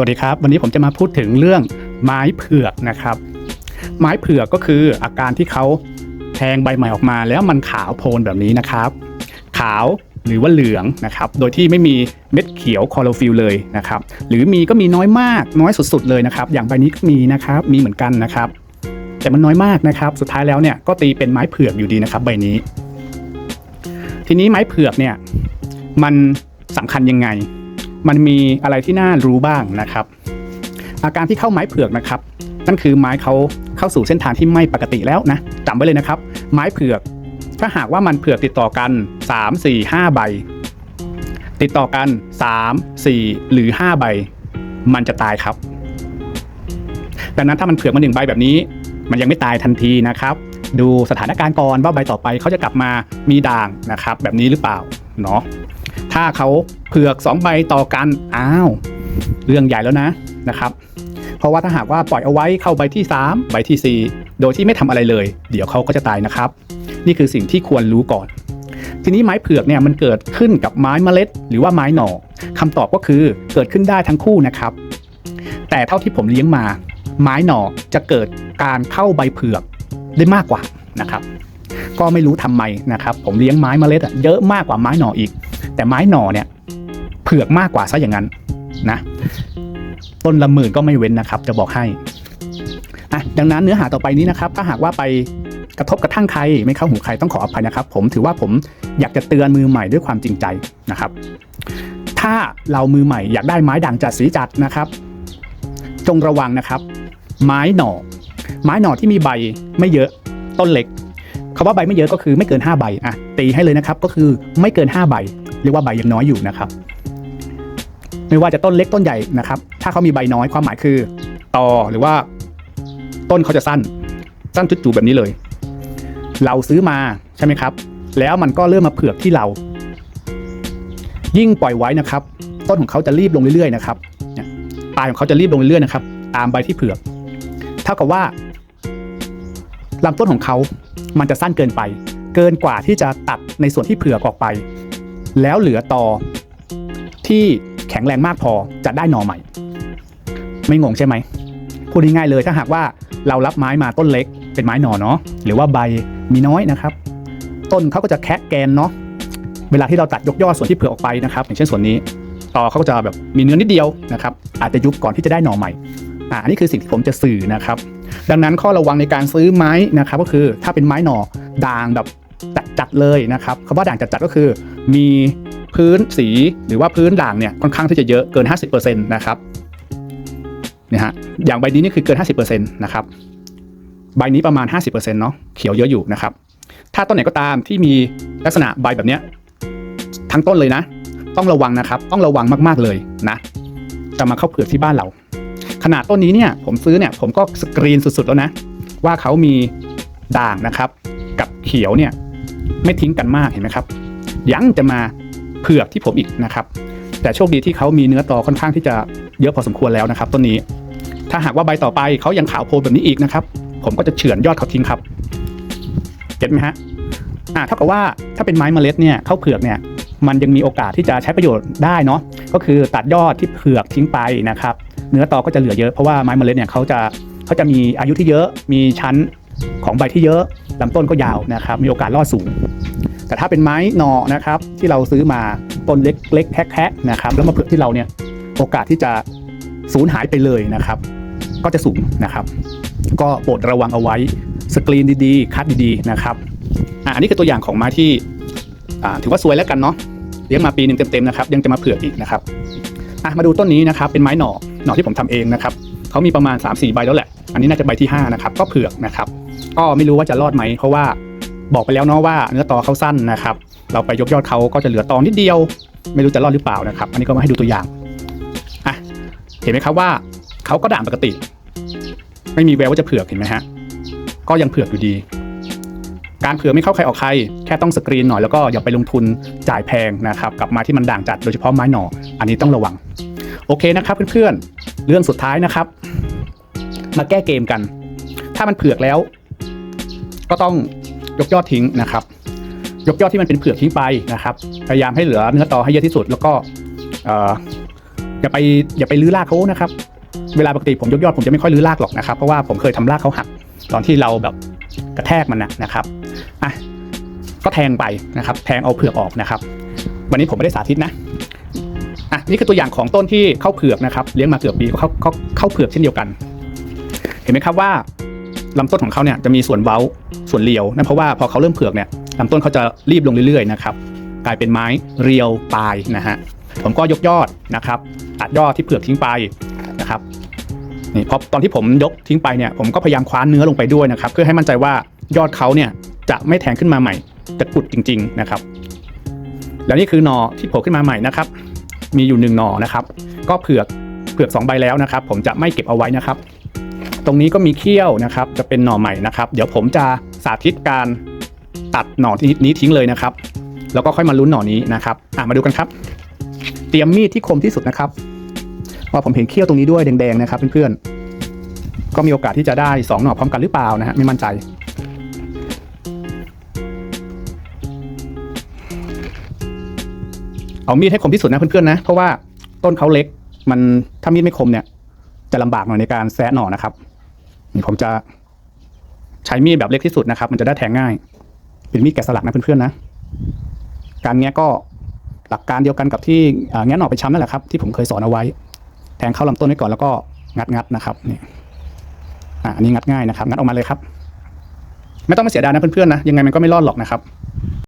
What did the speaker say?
สวัสดีครับ วันนี้ผมจะมาพูดถึงเรื่องไม้เผือกนะครับ ไม้เผือกก็คืออาการที่เขาแทงใบใหม่ออกมา แล้วมันขาวโพลนแบบนี้นะครับ ขาวหรือว่าเหลืองนะครับ โดยที่ไม่มีเม็ดเขียวคลอโรฟิลเลยนะครับ หรือมีก็มีน้อยมากน้อยสุดๆเลยนะครับ อย่างใบนี้ก็มีนะครับ มีเหมือนกันนะครับ แต่มันน้อยมากนะครับ สุดท้ายแล้วเนี่ยก็ตีเป็นไม้เผือกอยู่ดีนะครับ ใบนี้ ทีนี้ไม้เผือกเนี่ยมันสำคัญยังไง มันมีอะไรที่น่ารู้บ้างนะครับ อาการที่เข้าไม้เผือกนะครับนั่นคือไม้เขาเข้าสู่เส้นทางที่ไม่ปกติแล้วนะจำไว้เลยนะครับ ไม้เผือกถ้าหากว่ามันเผือกติดต่อกัน 3 4 5 ใบ ติดต่อกัน 3 4 หรือ 5 ใบ มันจะตายครับ ดังนั้นถ้ามันเผือกมาหนึ่งใบแบบนี้ มันยังไม่ตายทันทีนะครับ ดูสถานการณ์ก่อนว่าใบต่อไปเขาจะกลับมามีด่างนะครับ แบบนี้หรือเปล่าเนาะ ถ้าเขาเผือก 2 ใบต่อกัน อ้าว เรื่องใหญ่แล้วนะนะครับ เพราะว่าถ้าหากว่าปล่อยเอาไว้เข้าใบที่ 3 ใบทีสี่4 โดยที่ไม่ทำอะไรเลย เดี๋ยวเขาก็จะตายนะครับ นี่คือสิ่งที่ควรรู้ก่อน ทีนี้ไม้เผือกเนี่ยมันเกิดขึ้นกับไม้เมล็ด หรือว่าไม้หน่อคำตอบก็คือเกิดขึ้นได้ทั้งคู่นะครับ แต่เท่าที่ผมเลี้ยงมา ไม้หน่อจะเกิดการเข้าใบเผือกได้มากกว่านะครับ ก็ไม่รู้ทำไมนะครับ ผมเลี้ยงไม้เมล็ดเยอะมากกว่าไม้หน่ออีก แต่ไม้หน่อเนี่ยเผือกมากกว่าซะอย่างนั้นนะต้นละหมื่นก็ไม่เว้นนะครับ จะบอกให้อะดังนั้นเนื้อหาต่อไปนี้นะครับ ถ้าหากว่าไปกระทบกระทั่งใครไม่เข้าหูใครต้องขออภัยนะครับ ผมถือว่าผมอยากจะเตือนมือใหม่ด้วยความจริงใจนะครับ ถ้าเรามือใหม่อยากได้ไม้ด่างจัดสีจัดนะครับ จงระวังนะครับ ไม้หน่อ ไม้หน่อที่มีใบไม่เยอะต้นเล็กคาว่าใบไม่เยอะก็คือไม่เกิน 5 ใบอะตีให้เลยนะครับก็คือไม่เกิน 5 ใบ เรียกว่าใบยังน้อยอยู่นะครับไม่ว่าจะต้นเล็กต้นใหญ่นะครับ ถ้าเขามีใบน้อยความหมายคือตอหรือว่า ต้นเขาจะสั้น สั้นจุดๆแบบนี้เลย เราซื้อมาใช่ไหมครับ แล้วมันก็เริ่มมาเผือกที่เรา ยิ่งปล่อยไว้นะครับ ต้นของเขาจะรีบลงเรื่อยๆนะครับเนี่ยปลายของเขาจะรีบลงเรื่อยๆนะครับ ตามใบที่เผือก เท่ากับว่าลำต้นของเขามันจะสั้นเกินไป เกินกว่าที่จะตัดในส่วนที่เผือกออกไป แล้วเหลือตอที่แข็งแรงมากพอจะได้หน่อใหม่ ไม่งงใช่ไหมพูดง่ายๆเลยถ้าหากว่าเรารับไม้มาต้นเล็ก เป็นไม้หน่อเนาะหรือว่าใบมีน้อยนะครับ ต้นเขาก็จะแคะแกนเนาะเวลาที่เราตัดยกยอดส่วนที่เผื่อออกไปนะครับ อย่างเช่นส่วนนี้ตอเขาก็จะแบบมีเนื้อนิดเดียวนะครับ อาจจะยุบก่อนที่จะได้หน่อใหม่อ่าอันนี้คือสิ่งที่ผมจะสื่อนะครับ ดังนั้นข้อระวังในการซื้อไม้นะครับ ก็คือถ้าเป็นไม้หน่อด่างแบบจัดๆเลยนะครับคำว่าด่างจัดๆก็คือ มีพื้นสีหรือว่าพื้นด่างเนี่ยค่อนข้างที่จะเยอะเกิน 50%นะครับเนี่ยฮะอย่างใบนี้นี่คือเกิน 50%นะครับใบนี้ประมาณ 50%เนาะเขียวเยอะอยู่นะครับ ถ้าต้นไหนก็ตามที่มีลักษณะใบแบบเนี้ยทั้งต้นเลยนะ ต้องระวังนะครับ ต้องระวังมากๆเลยนะ จะมาเข้าเผือกที่บ้านเรา ขนาดต้นนี้เนี่ยผมซื้อเนี่ยผมก็สกรีนสุด ๆ แล้วนะ ว่าเขามีด่างนะครับ กับเขียวเนี่ยไม่ทิ้งกันมากเห็นไหมครับ ยังจะมาเผือกที่ผมอีกนะครับ แต่โชคดีที่เขามีเนื้อตอค่อนข้างที่จะเยอะพอสมควรแล้วนะครับต้นนี้ ถ้าหากว่าใบต่อไปเขายังขาวโพลนแบบนี้อีกนะครับ ผมก็จะเฉือนยอดเขาทิ้งครับเก็ตไหมฮะอ่าเท่ากับว่าถ้าเป็นไม้เมล็ดเนี่ยข้าวเผือกเนี่ยมันยังมีโอกาสที่จะใช้ประโยชน์ได้เนาะก็คือตัดยอดที่เผือกทิ้งไปนะครับ เนื้อตอก็จะเหลือเยอะเพราะว่าไม้เมล็ดเนี่ยเขาจะเขาจะมีอายุที่เยอะมีชั้นของใบที่เยอะลำต้นก็ยาวนะครับ มีโอกาสรอดสูง แต่ถ้าเป็นไม้หนอนะครับที่เราซื้อมาต้นเล็กเล็กแคะๆนะครับแล้วมาเผือกที่เราเนี่ยโอกาสที่จะสูญหายไปเลยนะครับ ก็จะสูงนะครับ ก็โปรดระวังเอาไว้สกรีนดีๆ คัดดีๆนะครับอันนี้คือตัวอย่างของไม้ที่ถือว่าสวยแล้วกันเนาะเลี้ยงมาปีหนึ่งเต็มๆนะครับยังจะมาเผือกอีกนะครับมาดูต้นนี้นะครับเป็นไม้หน่อหน่อที่ผมทำเองนะครับเขามีประมาณ 3-4 ใบแล้วแหละ อันนี้น่าจะใบที่5นะครับก็เผือกนะครับ ก็ไม่รู้ว่าจะรอดไหมเพราะว่า บอกไปแล้วเนาะว่าเนื้อตอเขาสั้นนะครับ เราไปยกยอดเขาก็จะเหลือตอนิดเดียว ไม่รู้จะรอดหรือเปล่านะครับ อันนี้ก็มาให้ดูตัวอย่างอะเห็นไหมครับว่าเขาก็ด่างปกติ ไม่มีแววว่าจะเผือกเห็นไหมฮะก็ยังเผือกอยู่ดี การเผือกไม่เข้าใครออกใคร แค่ต้องสกรีนหน่อยแล้วก็อย่าไปลงทุนจ่ายแพงนะครับกลับมาที่มันด่างจัดโดยเฉพาะไม้หน่อ อันนี้ต้องระวัง โอเคนะครับเพื่อนๆเรื่องสุดท้ายนะครับ มาแก้เกมกัน ถ้ามันเผือกแล้ว ก็ต้อง ยกยอดทิ้งนะครับ ยกยอดที่มันเป็นเผือกทิ้งไปนะครับ พยายามให้เหลือเนื้อตอให้เยอะที่สุด แล้วก็อย่าไปอย่าไปลื้อรากเขานะครับ เวลาปกติผมยกยอดผมจะไม่ค่อยลื้อรากหรอกนะครับ เพราะว่าผมเคยทำรากเขาหักตอนที่เราแบบกระแทกมันนะนะครับอะก็แทงไปนะครับ แทงเอาเผือกออกนะครับ วันนี้ผมไม่ได้สาธิตนะอะนี่คือตัวอย่างของต้นที่เข้าเผือกนะครับ เลี้ยงมาเกือบปีก็เข้าเข้าเข้าเผือกเช่นเดียวกัน เห็นไหมครับว่า ลำต้นของเขาเนี่ยจะมีส่วนเว้าส่วนเรียวนั่นเพราะว่าพอเขาเริ่มเผือกเนี่ยลำต้นเขาจะรีบลงเรื่อยๆนะครับกลายเป็นไม้เรียวปลายนะฮะผมก็ยกยอดนะครับตัดยอดที่เผือกทิ้งไปนะครับนี่พอตอนที่ผมยกทิ้งไปเนี่ยผมก็พยายามคว้านเนื้อลงไปด้วยนะครับ เพื่อให้มั่นใจว่ายอดเขาเนี่ยจะไม่แทงขึ้นมาใหม่จะกุดจริง ๆนะครับ แล้วนี่คือหนอที่โผล่ขึ้นมาใหม่นะครับ มีอยู่หนึ่งหนอนะครับ ก็เผือกเผือกสองใบแล้วนะครับ ผมจะไม่เก็บเอาไว้นะครับ ตรงนี้ก็มีเขี้ยวนะครับ จะเป็นหน่อใหม่นะครับ เดี๋ยวผมจะสาธิตการตัดหน่อที่นี้ทิ้งเลยนะครับ แล้วก็ค่อยมาลุ้นหน่อนี้นะครับอะมาดูกันครับ เตรียมมีดที่คมที่สุดนะครับว่าผมเห็นเขี้ยวตรงนี้ด้วยแดงๆนะครับเพื่อนๆก็มีโอกาสที่จะได้สองหน่อพร้อมกันหรือเปล่านะฮะไม่มั่นใจเอามีดให้คมที่สุดนะเพื่อนๆนะเพราะว่าต้นเขาเล็กมันถ้ามีดไม่คมเนี่ยจะลำบากหน่อยในการแซะหน่อนะครับ ผมจะใช้มีดแบบเล็กที่สุดนะครับ มันจะได้แทงง่าย เป็นมีดแกะสลักนะเพื่อนๆนะ การแงะก็หลักการเดียวกันกับที่แงะหน่อไปช้ำนั่นแหละครับที่ผมเคยสอนเอาไว้ แทงเข้าลำต้นไว้ก่อนแล้วก็งัดงัดนะครับนี่อ่าอันนี้งัดง่ายนะครับ งัดออกมาเลยครับ ไม่ต้องมาเสียดายนะเพื่อนๆนะยังไงมันก็ไม่รอดหรอกนะครับ